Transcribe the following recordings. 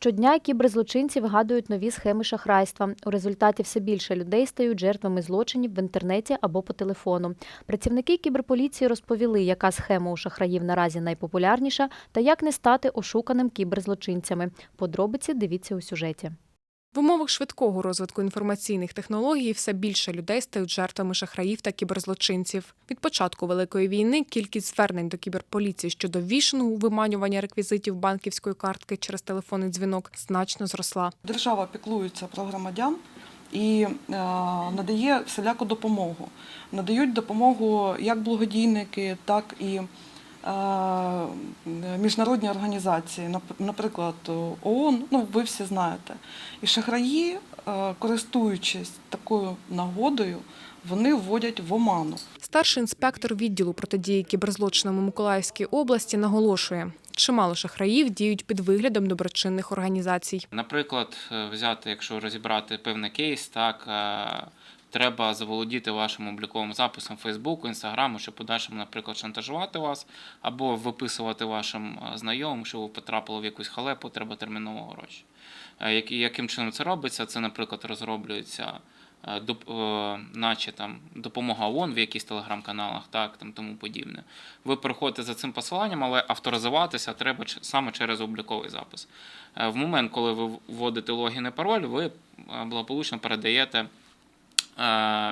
Щодня кіберзлочинці вигадують нові схеми шахрайства. У результаті все більше людей стають жертвами злочинів в інтернеті або по телефону. Працівники кіберполіції розповіли, яка схема у шахраїв наразі найпопулярніша та як не стати ошуканим кіберзлочинцями. Подробиці дивіться у сюжеті. В умовах швидкого розвитку інформаційних технологій все більше людей стають жертвами шахраїв та кіберзлочинців. Від початку великої війни кількість звернень до кіберполіції щодо вішингу, виманювання реквізитів банківської картки через телефонний дзвінок значно зросла. Держава піклується про громадян і е, надає всіляку допомогу. Надають допомогу як благодійники, так і міжнародні організації, нап- наприклад, ООН, ну ви всі знаєте. І шахраї, е, користуючись такою нагодою, вони вводять в оману. Старший інспектор відділу протидії кіберзлочинам у Миколаївській області наголошує, чимало шахраїв діють під виглядом доброчинних організацій. Наприклад, е, взяти, якщо розібрати певний кейс, так е, треба заволодіти вашим обліковим записом Фейсбуку, Інстаграму, щоб подальшому, наприклад, шантажувати вас, або виписувати вашим е, знайомим, що ви потрапили в якусь халепу, треба терміново гроші. Е, Яким чином це робиться? Це, наприклад, розроблюється. е, Наче там допомога ООН в якихось телеграм-каналах, так там тому подібне. Ви переходите за цим посиланням, але авторизуватися треба саме через обліковий запис. В момент, коли ви вводите логін і пароль, ви благополучно передаєте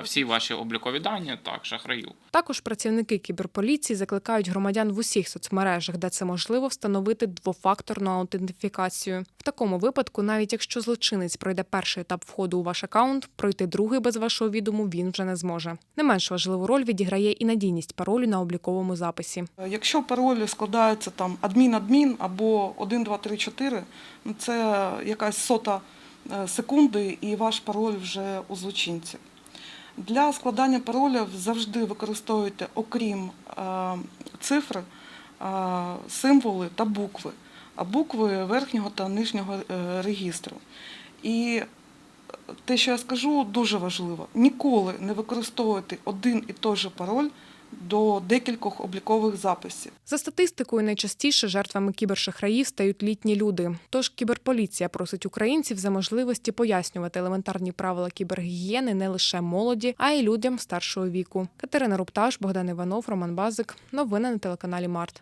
всі ваші облікові дані так, шахраю. Також працівники кіберполіції закликають громадян в усіх соцмережах, де це можливо, встановити двофакторну аутентифікацію. В такому випадку, навіть якщо злочинець пройде перший етап входу у ваш акаунт, пройти другий без вашого відому він вже не зможе. Не менш важливу роль відіграє і надійність паролю на обліковому записі. Е, Якщо пароль складається там адмін-адмін або 1, 2, 3, 4, ну це якась сота е, секунди і ваш пароль вже у злочинців. Для складання паролів завжди використовуйте, окрім е, цифр, е, символи та букви, а букви верхнього та нижнього е, регістру. І те, що я скажу, дуже важливо. Ніколи не використовуйте один і той же пароль до декількох облікових записів. За статистикою, найчастіше жертвами кібершахраїв стають літні люди. Тож кіберполіція просить українців за можливості пояснювати елементарні правила кібергігієни не лише молоді, а й людям старшого віку. Катерина Рупташ, Богдан Іванов, Роман Базик. Новини на телеканалі Март.